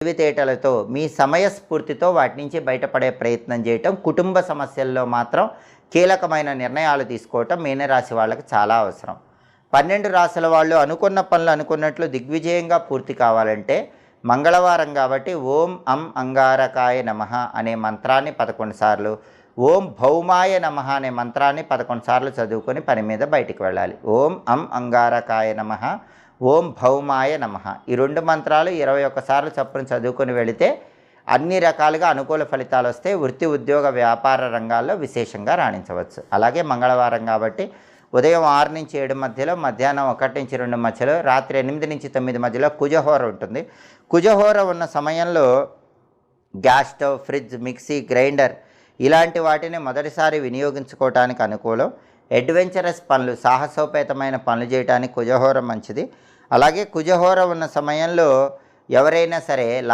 తెలివితేటలతో మీ సమయస్ఫూర్తితో వాటి నుంచి బయటపడే ప్రయత్నం చేయటం కుటుంబ సమస్యల్లో మాత్రం కీలకమైన నిర్ణయాలు తీసుకోవటం మీనరాశి వాళ్ళకి చాలా అవసరం. పన్నెండు రాశుల వాళ్ళు అనుకున్న పనులు అనుకున్నట్లు దిగ్విజయంగా పూర్తి కావాలంటే మంగళవారం కాబట్టి ఓం అం అంగారకాయ నమః అనే మంత్రాన్ని పదకొండు సార్లు ఓం భౌమాయ నమః అనే మంత్రాన్ని పదకొండు సార్లు చదువుకొని పని మీద బయటికి వెళ్ళాలి. ఓం అం అంగారకాయ నమః ఓం భౌమాయ నమః. ఈ రెండు మంత్రాలు ఇరవై ఒక్కసార్లు చప్పున చదువుకొని వెళితే అన్ని రకాలుగా అనుకూల ఫలితాలు వస్తే వృత్తి ఉద్యోగ వ్యాపార రంగాల్లో విశేషంగా రాణించవచ్చు. అలాగే మంగళవారం కాబట్టి ఉదయం ఆరు నుంచి ఏడు మధ్యలో మధ్యాహ్నం ఒకటి నుంచి రెండు మధ్యలో రాత్రి ఎనిమిది నుంచి తొమ్మిది మధ్యలో కుజహోర ఉంటుంది. కుజహోర ఉన్న సమయంలో gas stove fridge mixie grinder ఇలాంటి వాటిని మొదటిసారి వినియోగించుకోవటానికి అనుకూలం. అడ్వెంచరస్ పనులు సాహసోపేతమైన పనులు చేయడానికి కుజహోర మంచిది. అలాగే కుజహోర ఉన్న సమయంలో ఎవరైనా సరే